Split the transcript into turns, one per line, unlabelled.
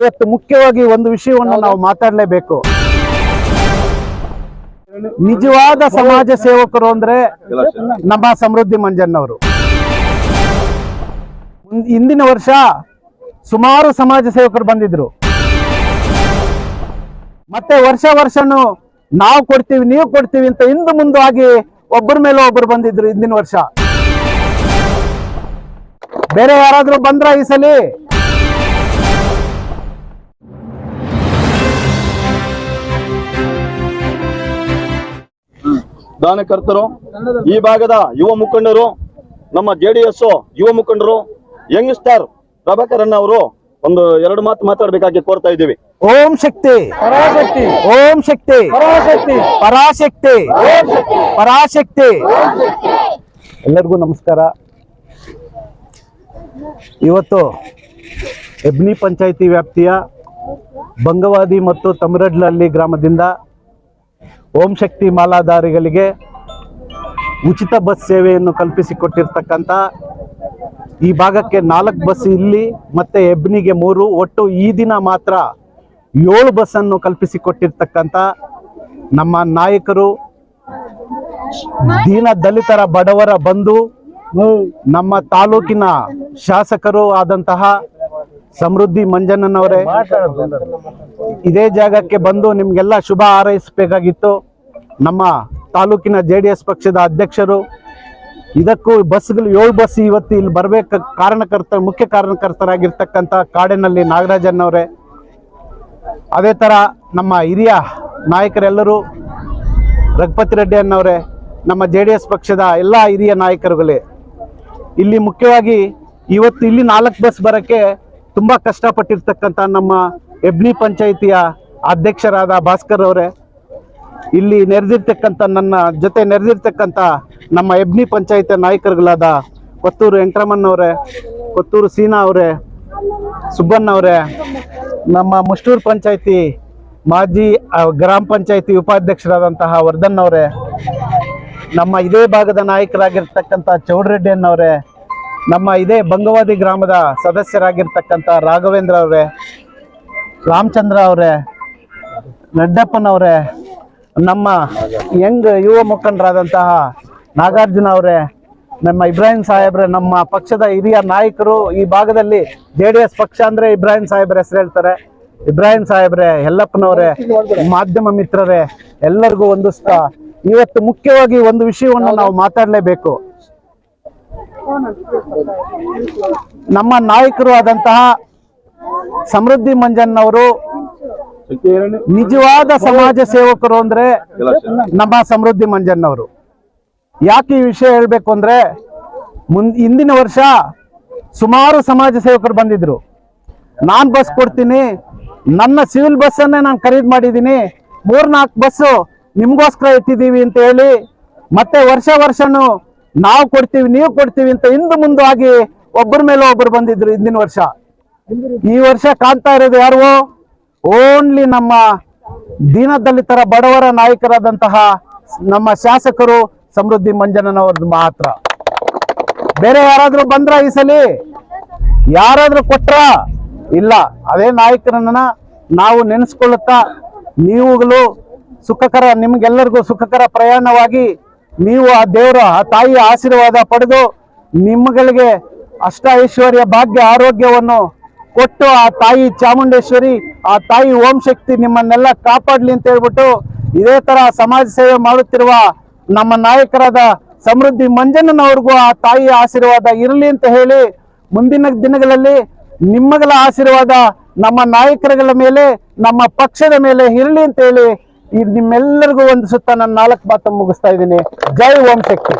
ಇವತ್ತು ಮುಖ್ಯವಾಗಿ ಒಂದು ವಿಷಯವನ್ನು ನಾವು ಮಾತಾಡಲೇಬೇಕು. ನಿಜವಾದ ಸಮಾಜ ಸೇವಕರು ಅಂದ್ರೆ ನಮ್ಮ ಸಮೃದ್ಧಿ ಮಂಜಣ್ಣವರು. ಅವರು ಹಿಂದಿನ ವರ್ಷ ಸುಮಾರು ಸಮಾಜ ಸೇವಕರು ಬಂದಿದ್ರು. ಮತ್ತೆ ವರ್ಷ ವರ್ಷನು ನಾವು ಕೊಡ್ತೀವಿ ನೀವು ಕೊಡ್ತೀವಿ ಅಂತ ಹಿಂದೆ ಮುಂದೆ ಆಗಿ ಒಬ್ಬರ ಮೇಲೆ ಒಬ್ಬರು ಬಂದಿದ್ರು ಹಿಂದಿನ ವರ್ಷ. ಬೇರೆ ಯಾರಾದ್ರೂ ಬಂದ್ರ ಈ ಸಲಿ?
ದಾನಕರ್ತರು ಈ ಭಾಗದ ಯುವ ಮುಖಂಡರು ನಮ್ಮ ಜೆ ಡಿ ಎಸ್ ಯುವ ಮುಖಂಡರು ಯಂಗ್ ಸ್ಟಾರ್ ಪ್ರಭಾಕರ್ ಅಣ್ಣ ಅವರು ಒಂದು ಎರಡು ಮಾತು ಮಾತಾಡ್ಬೇಕಾಗಿ ಕೋರ್ತಾ ಇದ್ದೀವಿ.
ಓಂ ಶಕ್ತಿ. ಪರಾಶಕ್ತಿ. ಓಂ ಶಕ್ತಿ. ಪರಾಶಕ್ತಿ. ಪರಾಶಕ್ತಿ. ಪರಾಶಕ್ತಿ. ಎಲ್ಲರಿಗೂ ನಮಸ್ಕಾರ. ಇವತ್ತು ಎಬ್ನಿ ಪಂಚಾಯಿತಿ ವ್ಯಾಪ್ತಿಯ ಬಂಗವಾದಿ ಮತ್ತು ತಮರಡ್ಲಹಳ್ಳಿ ಗ್ರಾಮದಿಂದ ಓಂ ಶಕ್ತಿ ಮಾಲಾಧಾರಿಗಳಿಗೆ ಉಚಿತ ಬಸ್ ಸೇವೆಯನ್ನು ಕಲ್ಪಿಸಿಕೊಟ್ಟಿರ್ತಕ್ಕಂಥ ಈ ಭಾಗಕ್ಕೆ ನಾಲ್ಕು ಬಸ್ ಇಲ್ಲಿ, ಮತ್ತೆ ಎಬ್ನಿಗೆ ಮೂರು, ಒಟ್ಟು ಈ ದಿನ ಮಾತ್ರ ಏಳು ಬಸ್ಸನ್ನು ಕಲ್ಪಿಸಿಕೊಟ್ಟಿರ್ತಕ್ಕಂಥ ನಮ್ಮ ನಾಯಕರು, ದೀನ ದಲಿತರ ಬಡವರ ಬಂಧು, ನಮ್ಮ ತಾಲೂಕಿನ ಶಾಸಕರು ಆದಂತಹ ಸಮೃದ್ಧಿ ಮಂಜಣ್ಣನವರೇ, ಇದೇ ಜಾಗಕ್ಕೆ ಬಂದು ನಿಮ್ಗೆಲ್ಲ ಶುಭ ಹಾರೈಸಬೇಕಾಗಿತ್ತು. ನಮ್ಮ ತಾಲೂಕಿನ ಜೆ ಪಕ್ಷದ ಅಧ್ಯಕ್ಷರು, ಇದಕ್ಕೂ ಬಸ್ಗಳು ಏಳು ಬಸ್ ಇವತ್ತು ಇಲ್ಲಿ ಬರಬೇಕ ಕಾರಣಕರ್ತ, ಮುಖ್ಯ ಕಾರಣಕರ್ತರಾಗಿರ್ತಕ್ಕಂಥ ಕಾಡಿನಲ್ಲಿ ನಾಗರಾಜನ್ನವರೇ ಅದೇ ಥರ ನಮ್ಮ ಹಿರಿಯ ನಾಯಕರೆಲ್ಲರೂ, ರಘುಪತಿ ರೆಡ್ಡಿ ಅನ್ನವರೇ ನಮ್ಮ ಜೆ ಡಿ ಎಸ್ ಪಕ್ಷದ ಎಲ್ಲ ಹಿರಿಯ ನಾಯಕರುಗಳೇ. ಇಲ್ಲಿ ಮುಖ್ಯವಾಗಿ ಇವತ್ತು ಇಲ್ಲಿ ನಾಲ್ಕು ಬಸ್ ಬರೋಕ್ಕೆ ತುಂಬ ಕಷ್ಟಪಟ್ಟಿರ್ತಕ್ಕಂಥ ನಮ್ಮ ಎಬ್ನಿ ಪಂಚಾಯಿತಿಯ ಅಧ್ಯಕ್ಷರಾದ ಭಾಸ್ಕರ್ ಅವರೇ, ಇಲ್ಲಿ ನೆರೆದಿರ್ತಕ್ಕಂಥ ನನ್ನ ಜೊತೆ ನೆರೆದಿರ್ತಕ್ಕಂಥ ನಮ್ಮ ಎಬ್ನಿ ಪಂಚಾಯತ್ ನಾಯಕರುಗಳಾದ ಕೊತ್ತೂರು ವೆಂಕಟರಮಣ್ಣವರೇ ಕೊತ್ತೂರು ಸೀನಾ ಅವರೇ, ಸುಬ್ಬಣ್ಣ ಅವರೇ, ನಮ್ಮ ಮುಷ್ಟೂರು ಪಂಚಾಯತಿ ಮಾಜಿ ಗ್ರಾಮ ಪಂಚಾಯಿತಿ ಉಪಾಧ್ಯಕ್ಷರಾದಂತಹ ವರ್ಧನ್ ಅವರೇ, ನಮ್ಮ ಇದೇ ಭಾಗದ ನಾಯಕರಾಗಿರ್ತಕ್ಕಂಥ ಚೌಡರೆಡ್ಡಿ ಅನ್ನವರೇ ನಮ್ಮ ಇದೇ ಬಂಗವಾದಿ ಗ್ರಾಮದ ಸದಸ್ಯರಾಗಿರ್ತಕ್ಕಂಥ ರಾಘವೇಂದ್ರ ಅವರೇ, ರಾಮಚಂದ್ರ ಅವರೇ ನಡ್ಡಪ್ಪನವರೇ ನಮ್ಮ ಯಂಗ್ ಯುವ ಮುಖಂಡರಾದಂತಹ ನಾಗಾರ್ಜುನ ಅವರೇ, ನಮ್ಮ ಇಬ್ರಾಹಿಂ ಸಾಹೇಬ್ರೆ, ನಮ್ಮ ಪಕ್ಷದ ಹಿರಿಯ ನಾಯಕರು ಈ ಭಾಗದಲ್ಲಿ ಜೆ ಡಿ ಎಸ್ ಪಕ್ಷ ಅಂದ್ರೆ ಇಬ್ರಾಹಿಂ ಸಾಹೇಬ್ರ ಹೆಸರು ಹೇಳ್ತಾರೆ. ಇಬ್ರಾಹಿಂ ಸಾಹೇಬ್ರೆ, ಯಲ್ಲಪ್ಪನವರೇ, ಮಾಧ್ಯಮ ಮಿತ್ರರೇ, ಎಲ್ಲರಿಗೂ ಒಂದು ಇವತ್ತು ಮುಖ್ಯವಾಗಿ ಒಂದು ವಿಷಯವನ್ನು ನಾವು ಮಾತಾಡಲೇಬೇಕು. ನಮ್ಮ ನಾಯಕರು ಆದಂತಹ ಸಮೃದ್ಧಿ ಮಂಜನ್ನವರು ನಿಜವಾದ ಸಮಾಜ ಸೇವಕರು ಅಂದ್ರೆ ನಮ್ಮ ಸಮೃದ್ಧಿ ಮಂಜನ್ನವರು ಯಾಕೆ ಈ ವಿಷಯ ಹೇಳ್ಬೇಕು ಅಂದ್ರೆ ಮುಂದ್ ಹಿಂದಿನ ವರ್ಷ ಸುಮಾರು ಸಮಾಜ ಸೇವಕರು ಬಂದಿದ್ರು. ನಾನ್ ಬಸ್ ಕೊಡ್ತೀನಿ, ನನ್ನ ಸಿವಿಲ್ ಬಸ್ ಅನ್ನೇ ನಾನು ಖರೀದಿ ಮಾಡಿದ್ದೀನಿ, ಮೂರ್ನಾಲ್ಕು ಬಸ್ಸು ನಿಮ್ಗೋಸ್ಕರ ಇಟ್ಟಿದ್ದೀವಿ ಅಂತ ಹೇಳಿ ಮತ್ತೆ ವರ್ಷ ವರ್ಷನು ನಾವು ಕೊಡ್ತೀವಿ, ನೀವು ಕೊಡ್ತೀವಿ ಅಂತ ಹಿಂದೆ ಮುಂದೆ ಆಗಿ ಒಬ್ಬರ ಮೇಲೆ ಒಬ್ಬರು ಬಂದಿದ್ರು ಹಿಂದಿನ ವರ್ಷ. ಈ ವರ್ಷ ಕಾಣ್ತಾ ಇರೋದು ಯಾರು? ಓನ್ಲಿ ನಮ್ಮ ದೀನದಲಿತರ ಬಡವರ ನಾಯಕರಾದಂತಹ ನಮ್ಮ ಶಾಸಕರು ಸಮೃದ್ಧಿ ಮಂಜನನವ್ರದ್ದು ಮಾತ್ರ. ಬೇರೆ ಯಾರಾದ್ರೂ ಬಂದ್ರ ಈ ಸಲ? ಯಾರಾದ್ರೂ ಕೊಟ್ರ? ಇಲ್ಲ. ಅದೇ ನಾಯಕರನ್ನ ನಾವು ನೆನೆಸ್ಕೊಳ್ಳುತ್ತಾ ನೀವುಗಳು ಸುಖಕರ, ನಿಮ್ಗೆಲ್ಲರಿಗೂ ಸುಖಕರ ಪ್ರಯಾಣವಾಗಿ ನೀವು ಆ ದೇವರ, ಆ ತಾಯಿಯ ಆಶೀರ್ವಾದ ಪಡೆದು ನಿಮ್ಮಗಳಿಗೆ ಅಷ್ಟ ಐಶ್ವರ್ಯ ಭಾಗ್ಯ, ಆರೋಗ್ಯವನ್ನು ಕೊಟ್ಟು ಆ ತಾಯಿ ಚಾಮುಂಡೇಶ್ವರಿ, ಆ ತಾಯಿ ಓಂ ಶಕ್ತಿ ನಿಮ್ಮನ್ನೆಲ್ಲ ಕಾಪಾಡ್ಲಿ ಅಂತ ಹೇಳ್ಬಿಟ್ಟು ಇದೇ ತರ ಸಮಾಜ ಸೇವೆ ಮಾಡುತ್ತಿರುವ ನಮ್ಮ ನಾಯಕರಾದ ಸಮೃದ್ಧಿ ಮಂಜಣ್ಣನವ್ರಿಗೂ ಆ ತಾಯಿಯ ಆಶೀರ್ವಾದ ಇರಲಿ ಅಂತ ಹೇಳಿ ಮುಂದಿನ ದಿನಗಳಲ್ಲಿ ನಿಮ್ಮಗಳ ಆಶೀರ್ವಾದ ನಮ್ಮ ನಾಯಕರುಗಳ ಮೇಲೆ, ನಮ್ಮ ಪಕ್ಷದ ಮೇಲೆ ಇರಲಿ ಅಂತ ಹೇಳಿ ಈ ನಿಮ್ಮೆಲ್ಲರಿಗೂ ಒಂದು ಸುತ್ತ ನಾನು ನಾಲ್ಕು ಮಾತು ಮುಗಿಸ್ತಾ ಇದ್ದೀನಿ. ಜೈ ಓಂ ಶಕ್ತಿ.